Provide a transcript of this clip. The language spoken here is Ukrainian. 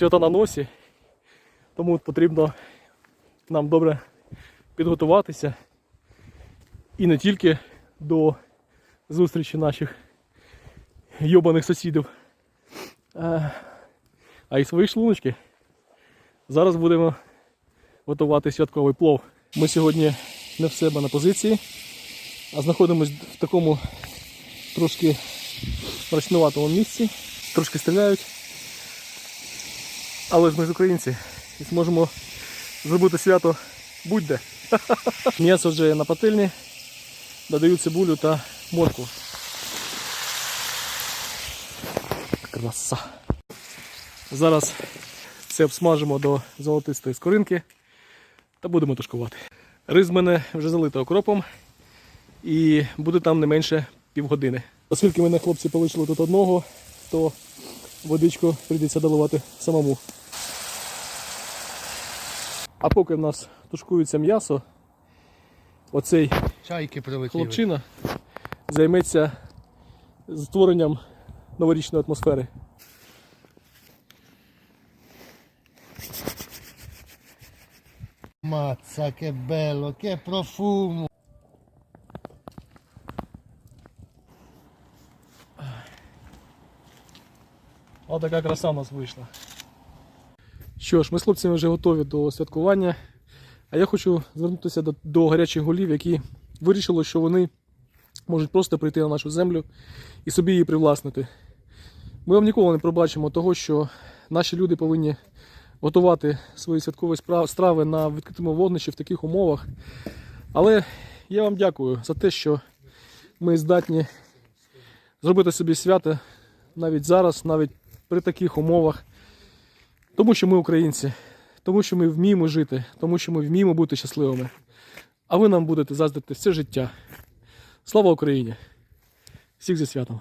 свята на носі, тому потрібно нам добре підготуватися. І не тільки до зустрічі наших йобаних сусідів, е, а й свої шлуночки. Зараз будемо готувати святковий плов. Ми сьогодні не в себе на позиції, а знаходимося в такому трошки мрачнуватому місці. Трошки стріляють. Але ж ми ж українці і зможемо зробити свято будь-де. М'ясо вже є на пательні, додаю цибулю та моркву. Краса. Зараз це обсмажимо до золотистої скоринки та будемо тушкувати. Рис в мене вже залито окропом і буде там не менше півгодини. Оскільки мене хлопці полишили тут одного, то водичку прийдеться доливати самому. А поки в нас тушкується м'ясо, оцей Чайки прилетіли. хлопчина займеться створенням новорічної атмосфери. Mazza che bello, che profumo. Ось така краса у нас вийшла. Що ж, ми з хлопцями вже готові до святкування. А я хочу звернутися до, до гарячих голів, які вирішили, що вони можуть просто прийти на нашу землю і собі її привласнити. Ми вам ніколи не пробачимо того, що наші люди повинні готувати свої святкові страви на відкритому вогнищі в таких умовах. Але я вам дякую за те, що ми здатні зробити собі свято навіть зараз, навіть при таких умовах. Тому що ми українці, тому що ми вміємо жити, тому що ми вміємо бути щасливими. А ви нам будете заздрити все життя. Слава Україні! Всіх зі святом!